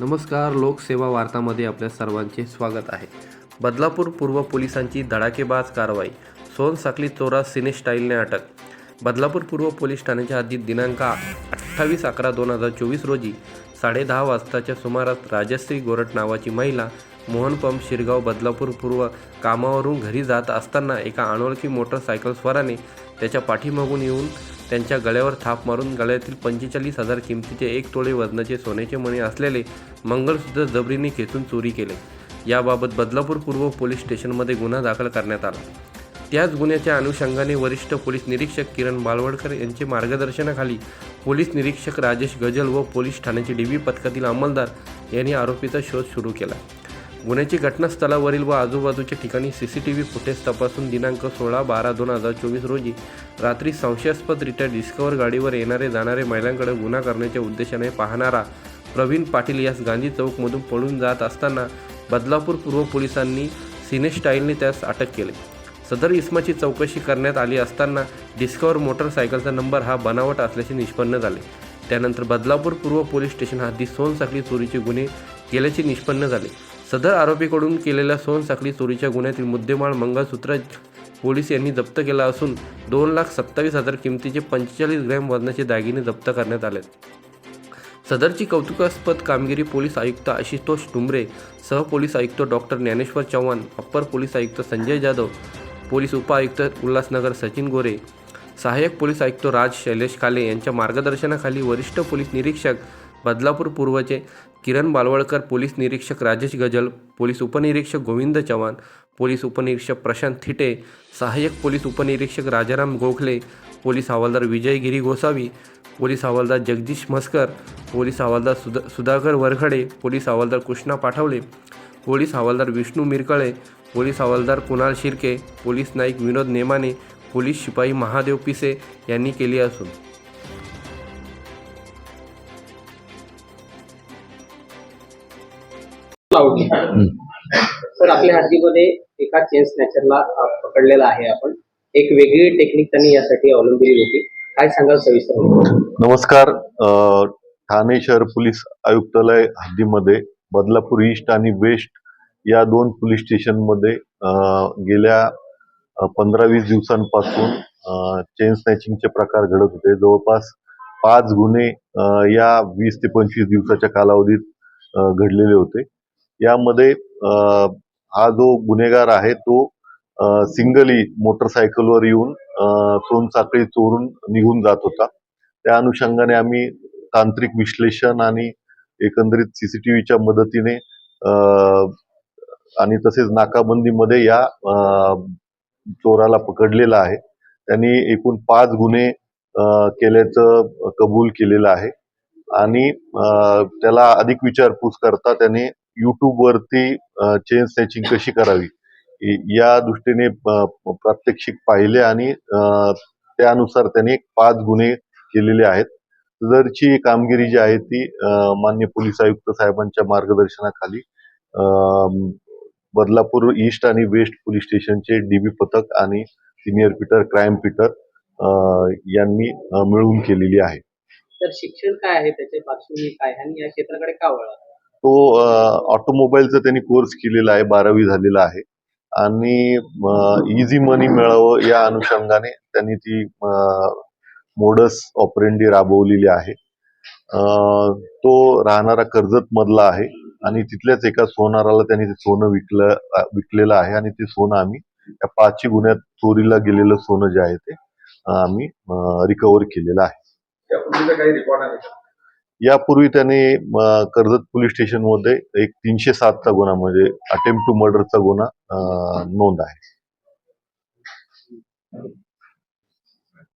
नमस्कार लोकसेवा वार्तामध्ये आपल्या सर्वांचे स्वागत आहे. बदलापूर पूर्व पोलिसांची धडाकेबाज कारवाई. सोनसाकली चोरा सिने स्टाईलने अटक. बदलापूर पूर्व पोलीस ठाण्याच्या हद्दीत दिनांक अठ्ठावीस अकरा दोन हजार चोवीस रोजी साडेदहा वाजताच्या सुमारास राजश्री गोरट नावाची महिला मोहन पंप शिरगाव बदलापूर पूर्व कामावरून घरी जात असताना एका अनोळखी मोटरसायकलस्वाराने त्याच्या पाठीमागून येऊन त्यांच्या गळ्यावर थाप मारून गळ्यातील पंचेचाळीस हजार किमतीचे एक तोळे वजनाचे सोन्याचे मणी असलेले मंगळसूत्र जबरीने खेचून चोरी केले. याबाबत बदलापूर पूर्व पोलीस स्टेशनमध्ये गुन्हा दाखल करण्यात आला. त्याच गुन्ह्याच्या अनुषंगाने वरिष्ठ पोलीस निरीक्षक किरण बालवडकर यांचे मार्गदर्शनाखाली पोलीस निरीक्षक राजेश गजल व पोलीस ठाण्याचे डीबी पथकातील अंमलदार यांनी आरोपीचा शोध सुरू केला. गुन्ह्याची घटनास्थळावरील व आजूबाजूच्या ठिकाणी C C T V footage तपासून दिनांक सोळा बारा दोन हजार चोवीस रोजी रात्री संशयास्पदरित्या डिस्कवर गाडीवर येणारे जाणारे महिलांकडे गुन्हा करण्याच्या उद्देशाने पाहणारा प्रवीण पाटील यास गांधी चौकमधून पळून जात असताना बदलापूर पूर्व पोलिसांनी सिनेस्टाईलने त्यास अटक केले. सदर इस्माची चौकशी करण्यात आली असताना डिस्कवर मोटरसायकलचा नंबर हा बनावट असल्याचे निष्पन्न झाले. त्यानंतर बदलापूर पूर्व पोलीस स्टेशन हद्दीत सोनसाखळी चोरीचे गुन्हे केल्याचे निष्पन्न झाले. सदर आरोपीकडून केलेल्या सोनसाखळी चोरीच्या गुन्ह्यातील मुद्देमाळ मंगळसूत्र पोलीस यांनी जप्त केला असून दोन लाख सत्तावीस हजार किमतीचे पंचेचाळीस ग्रॅम वजनाचे दागिने जप्त करण्यात आले सदरची कौतुकास्पद कामगिरी पोलीस आयुक्त आशुतोष सह सहपोलीस आयुक्त doctor Dnyaneshwar Chavan upper police आयुक्त संजय जाधव पोलीस उपआयुक्त उल्हासनगर सचिन गोरे सहाय्यक पोलीस आयुक्त राज शैलेश काले यांच्या मार्गदर्शनाखाली वरिष्ठ पोलीस निरीक्षक बदलापूर पूर्वचे किरण बालवळकर पोलीस निरीक्षक राजेश गजल पोलीस उपनिरीक्षक गोविंद चव्हाण पोलीस उपनिरीक्षक प्रशांत थिटे सहाय्यक पोलीस उपनिरीक्षक राजाराम गोखले पोलीस हवालदार विजयगिरी गोसावी पोलीस हवालदार जगदीश मस्कर पोलीस हवालदार सुधा सुधाकर वरखडे पोलीस हवालदार कृष्णा पाठवले पोलीस हवालदार विष्णू मिरकळे पोलीस हवालदार कुणाल शिर्के पोलीस नाईक विनोद नेमाने पोलीस शिपाई महादेव पिसे यांनी केली असून तर आपल्या हद्दीमध्ये एका चेन स्नॅचरला पकडलेला आहे आपण. एक वेगळी टेक्निक त्यांनी यासाठी अवलंबली होती. काय सांगाल सविस्तर? नमस्कार ठाणे शहर पोलीस आयुक्तालय हद्दीमध्ये बदलापूर ईस्ट आणि वेस्ट या दोन पोलीस स्टेशनमध्ये गेल्या पंधरा वीस दिवसांपासून चेन स्नॅचिंगचे प्रकार घडत होते. जवळपास पाच गुन्हे या वीस ते पंचवीस दिवसाच्या कालावधीत घडलेले होते. यामध्ये हा जो गुन्हेगार आहे तो सिंगली मोटरसायकलवर येऊन सोनसाखळी चोरून निघून जात होता. त्या अनुषंगाने आम्ही तांत्रिक विश्लेषण आणि एकंदरीत सीसीटीव्हीच्या मदतीने आणि तसेच नाकाबंदीमध्ये या चोराला पकडलेला आहे. त्यांनी एकूण पाच गुन्हे केल्याचं कबूल केलेलं आहे. आणि त्याला अधिक विचारपूस करता त्याने युट्यूबवरती चेन स्नॅचिंग कशी करावी? या दृष्टीने प्रात्यक्षिक पाहिले आणि त्यानुसार त्यांनी पाच गुन्हे केलेले आहेत. सदरची कामगिरी जी आहे ती मान्य पोलीस आयुक्त साहेबांच्या मार्गदर्शनाखाली बदलापूर ईस्ट आणि वेस्ट पोलीस स्टेशनचे डीबी पथक आणि सिनियर पीटर क्राईम पीटर यांनी मिळून केलेली आहे. तर शिक्षण काय आहे? त्याचे पार्श्वभूमी काय आणि या क्षेत्राकडे का वळला तो ऑटोमोबाईलचा त्यांनी कोर्स केलेला आहे बारावी झालेला आहे. आणि इझी मनी मिळावं या अनुषंगाने त्यांनी ती मोडस ऑपरेंडी राबवलेली आहे. तो राहणारा कर्जत मधला आहे आणि तिथल्याच एका सोनाराला त्यांनी ते सोनं विकलं विकलेलं आहे आणि ते सोनं आम्ही या पाचशे गुन्ह्यात चोरीला गेलेलं सोनं जे आहे ते आम्ही रिकव्हर केलेलं आहे. यापूर्वी त्याने कर्जत पोलीस स्टेशनमध्ये एक तीनशे सातचा गुन्हा म्हणजे अटेम्प्ट टू मर्डरचा गुन्हा नोंद आहे.